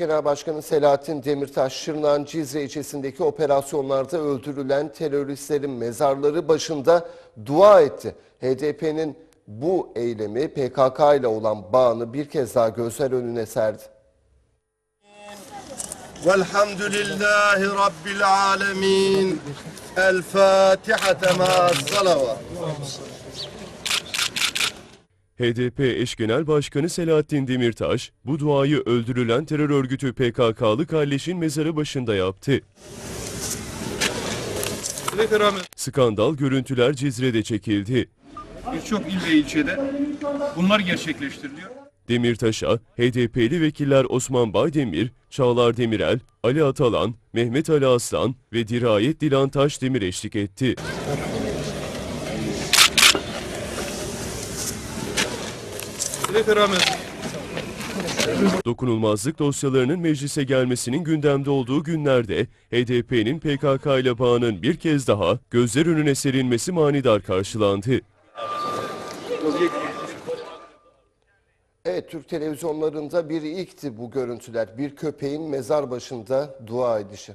Genel Başkanı Selahattin Demirtaş, Şırnak'ın Cizre ilçesindeki operasyonlarda öldürülen teröristlerin mezarları başında dua etti. HDP'nin bu eylemi PKK ile olan bağını bir kez daha gözler önüne serdi. Velhamdülillahi Rabbil alemin. El Fatiha ma salavat. HDP eş genel başkanı Selahattin Demirtaş, bu duayı öldürülen terör örgütü PKK'lı Kalleş'in mezarı başında yaptı. Skandal görüntüler Cizre'de çekildi. birçok il ve ilçede bunlar gerçekleştiriliyor. Demirtaş'a HDP'li vekiller Osman Baydemir, Çağlar Demirel, Ali Atalan, Mehmet Ali Aslan ve Dirayet Dilan Taş Demir eşlik etti. Ve Dokunulmazlık dosyalarının meclise gelmesinin gündemde olduğu günlerde HDP'nin PKK ile bağının bir kez daha gözler önüne serilmesi manidar karşılandı. Evet, Türk televizyonlarında bir ilkti bu görüntüler. Bir köpeğin mezar başında dua edişi.